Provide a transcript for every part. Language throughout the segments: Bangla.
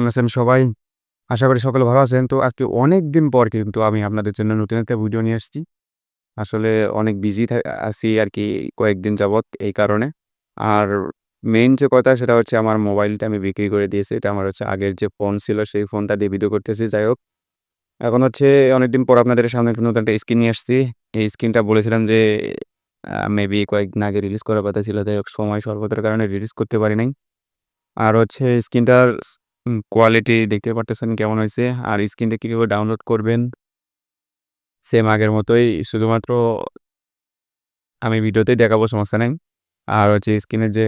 কেমন আছেন সবাই? আশা করি সকলে ভালো আছেন। তো আজকে অনেক দিন পর কিন্তু আমি আপনাদের জন্য নতুন একটা ভিডিও নিয়ে আসছি। আসলে অনেক বিজি আছি আরকি কয়েকদিন যাবৎ এই কারণে। আর মেইন যে কথা সেটা হচ্ছে আমার মোবাইলটা আমি বিক্রি করে দিয়েছি। এটা আমার হচ্ছে আগের যে ফোন ছিল সেই ফোনটা দিয়ে ভিডিও করতেছি। যাই হোক, এখন হচ্ছে অনেকদিন পর আপনাদের সামনে একটা নতুন একটা স্ক্রিন নিয়ে আসছি। এই স্ক্রিনটা বলেছিলাম যে মেবি কয়েকদিন আগে রিলিজ করার কথা ছিল। যাই হোক সময় স্বল্পতার কারণে রিলিজ করতে পারি নাই। আর হচ্ছে স্ক্রিনটার কোয়ালিটি দেখতে পারতেছেন কেমন হয়েছে আর স্ক্রিনটা কীভাবে ডাউনলোড করবেন সেম আগের মতোই শুধুমাত্র আমি ভিডিওতেই দেখাবো সমস্যা নেই আর হচ্ছে স্ক্রিনের যে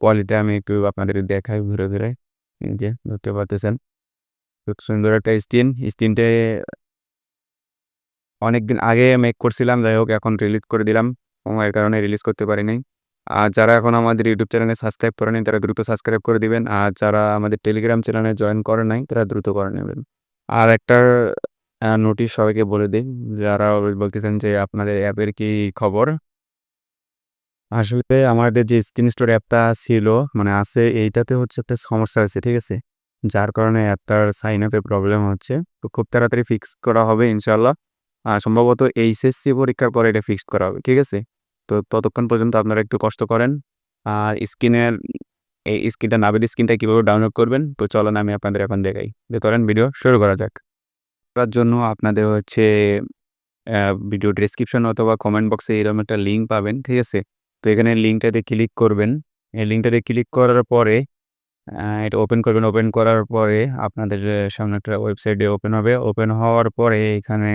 কোয়ালিটি আমি একটু আপনাদের দেখাই ঘুরে, ঘুরে। যে দেখতে পারতেছেন। খুব সুন্দর একটা স্ক্রিন। স্ক্রিনটে অনেকদিন আগে মেক করছিলাম। যাই হোক এখন রিলিজ করে দিলাম। সময়ের কারণে রিলিজ করতে পারি নাই। আর যারা এখন আমাদের ইউটিউব চ্যানেলে সাবস্ক্রাইব করে নাই তারা দ্রুত সাবস্ক্রাইব করে দিবেন। আর যারা আমাদের টেলিগ্রাম চ্যানেলে জয়েন করে নাই তারা দ্রুত করে নেবেন। আর একটা নোটিশ সবাইকে বলে দিন যারা বলতেছেন যে আপনাদের অ্যাপের কি খবর? আসলে আমাদের যে স্ক্রিন স্টোর অ্যাপটা ছিল মানে আছে এইটাতে হচ্ছে একটা সমস্যা হয়েছে, ঠিক আছে? যার কারণে অ্যাপটার সাইন আপে প্রবলেম হচ্ছে। তো খুব তাড়াতাড়ি ফিক্স করা হবে ইনশাল্লাহ আর সম্ভবত এইচএসসি পরীক্ষার পরে এটা ফিক্সড করা হবে, ঠিক আছে? তো ততক্ষণ পর্যন্ত আপনারা একটু কষ্ট করেন। আর স্ক্রিনের এই স্ক্রিনটা নাভির স্ক্রিনটা কীভাবে ডাউনলোড করবেন তো চলেন আমি আপনাদের এখন দেখাই। চলেন ভিডিও শুরু করা যাক। তার জন্য আপনাদের হচ্ছে ভিডিও ডেসক্রিপশন অথবা কমেন্ট বক্সে এরকম একটা লিঙ্ক পাবেন, ঠিক আছে? তো এখানে লিঙ্কটাতে ক্লিক করবেন। এই লিঙ্কটাতে ক্লিক করার পরে এটা ওপেন করবেন। ওপেন করার পরে আপনাদের সামনে একটা ওয়েবসাইটে ওপেন হবে। ওপেন হওয়ার পরে এখানে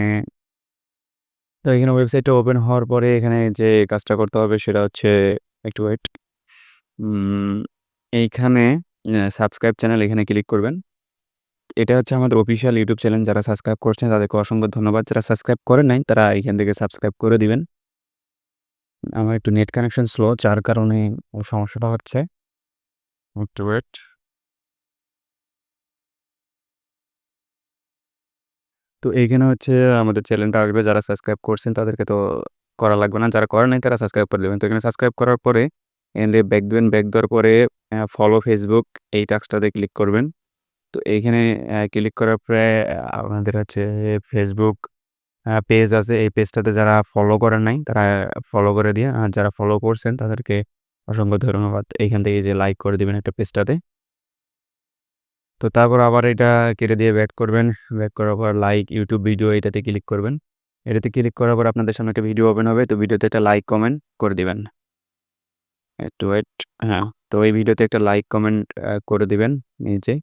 তো এখানে ওয়েবসাইটটা ওপেন হওয়ার পরে এখানে যে কাজটা করতে হবে সেটা হচ্ছে একটু ওয়েট। এইখানে সাবস্ক্রাইব চ্যানেল এখানে ক্লিক করবেন। এটা হচ্ছে আমাদের অফিসিয়াল ইউটিউব চ্যানেল যারা সাবস্ক্রাইব করছেন তাদেরকে অসংখ্য ধন্যবাদ। যারা সাবস্ক্রাইব করেন নাই, তারা এখান থেকে সাবস্ক্রাইব করে দিবেন। আমার একটু নেট কানেকশন স্লো যার কারণে সমস্যাটা হচ্ছে। একটু ওয়েট। তো এইখানে হচ্ছে আমাদের চ্যানেলটা আসবে, যারা সাবস্ক্রাইব করছেন তাদেরকে তো করা লাগবে না। যারা করেন নাই তারা সাবস্ক্রাইব করে দিবেন। তো এখানে সাবস্ক্রাইব করার পরে থেকে ব্যাক দেবেন, ব্যাক দেওয়ার পরে ফলো ফেসবুক এই টাস্কটাতে ক্লিক করবেন। তো এইখানে ক্লিক করার পরে আমাদের হচ্ছে ফেসবুক পেজ আছে। এই পেজটাতে যারা ফলো করেন নাই, তারা ফলো করে দিয়ে, আর যারা ফলো করছেন তাদেরকে অসংখ্য ধন্যবাদ। এইখান থেকে যে লাইক করে দিবেন একটা পেজটাতে। তো তারপর আবার এটা কেটে দিয়ে ব্যাক করবেন। ব্যাক করার পর লাইক ইউটিউব ভিডিও এটাতে ক্লিক করবেন। এটাতে ক্লিক করার পর আপনাদের সামনে একটা ভিডিও ওপেন হবে। তো ভিডিওতে একটা লাইক কমেন্ট করে দিবেন। একটু ওয়েট। হ্যাঁ, তো এই ভিডিওতে একটা লাইক কমেন্ট করে দিবেন নিচে।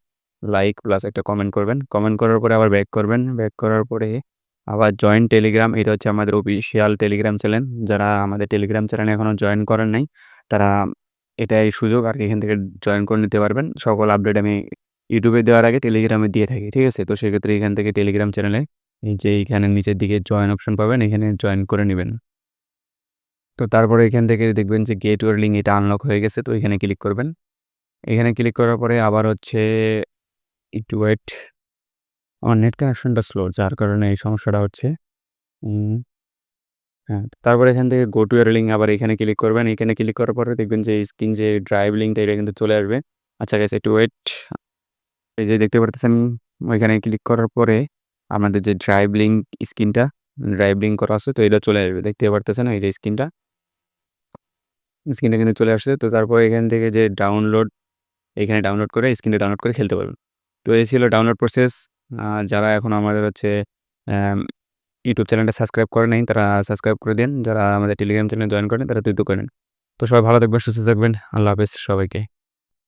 লাইক প্লাস একটা কমেন্ট করবেন। কমেন্ট করার পরে আবার ব্যাক করবেন। ব্যাক করার পরে আবার জয়েন টেলিগ্রাম এটা হচ্ছে আমাদের অফিসিয়াল টেলিগ্রাম চ্যানেল। যারা আমাদের টেলিগ্রাম চ্যানেলে এখনও জয়েন করেন নাই তারা এটাই সুযোগ আর কি এখান থেকে জয়েন করে নিতে পারবেন। সকল আপডেট আমি ইউটিউবে দেওয়ার আগে টেলিগ্রামে দিয়ে থাকি, ঠিক আছে? তো সেক্ষেত্রে এখান থেকে টেলিগ্রাম চ্যানেলে যে এইখানে নিচের দিকে জয়েন অপশন পাবেন এখানে জয়েন করে নেবেন তো তারপরে এখান থেকে দেখবেন যে গেট লিঙ্ক এটা আনলক হয়ে গেছে। তো এখানে ক্লিক করবেন। এখানে ক্লিক করার পরে আবার হচ্ছে একটু ওয়েট। আমার নেট কানেকশনটা স্লো যার কারণে এই সমস্যাটা হচ্ছে। হ্যাঁ, তারপরে এখান থেকে গো টু ইউর লিঙ্ক আবার এখানে ক্লিক করবেন। এখানে ক্লিক করার পরে দেখবেন যে স্ক্রিন যে ড্রাইভ লিঙ্কটা এটা কিন্তু চলে আসবে। আচ্ছা গাইস একটু ওয়েট। এই যে দেখতে পারতেছেন ওইখানে ক্লিক করার পরে আমাদের যে ড্রাইভ লিঙ্ক স্ক্রিনটা ড্রাইভ লিঙ্ক করা আছে তো এটা চলে আসবে। দেখতে পারতেছেন এই যে স্ক্রিনটা। স্ক্রিনটা কিন্তু চলে আসছে। তো তারপর এখান থেকে যে ডাউনলোড এখানে ডাউনলোড করে স্ক্রিনটা ডাউনলোড করে খেলতে পারবেন। তো এই ছিল ডাউনলোড প্রসেস। যারা এখন আমাদের হচ্ছে ইউটিউব চ্যানেলটা সাবস্ক্রাইব করে নাই তারা সাবস্ক্রাইব করে দিন যারা আমাদের টেলিগ্রাম চ্যানেলে জয়েন করেন তারা দ্রুত করেন। তো সবাই ভালো থাকবেন, সুস্থ থাকবেন। আল্লাহ হাফেজ সবাইকে।